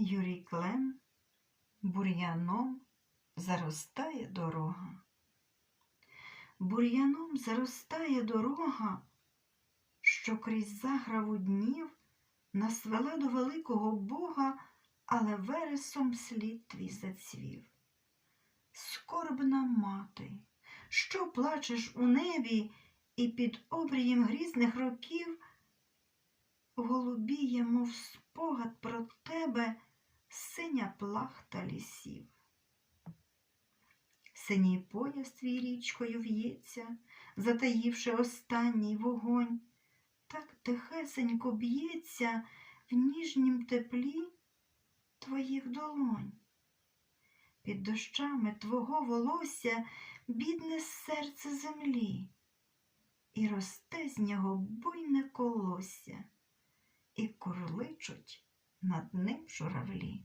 Юрій Клен, бур'яном заростає дорога. Бур'яном заростає дорога, що крізь заграву днів нас вела до великого Бога, але вересом слід твій зацвів. Скорбна мати, що плачеш у небі, і під обрієм грізних років голубіє, мов спогад про тебе, синя плахта лісів. Синій пояс твій річкою в'ється, затаївши останній вогонь, так тихесенько б'ється в ніжнім теплі твоїх долонь. Під дощами твого волосся бідне серце землі, і росте з нього буйне колосся, і курличуть над ним журавлі.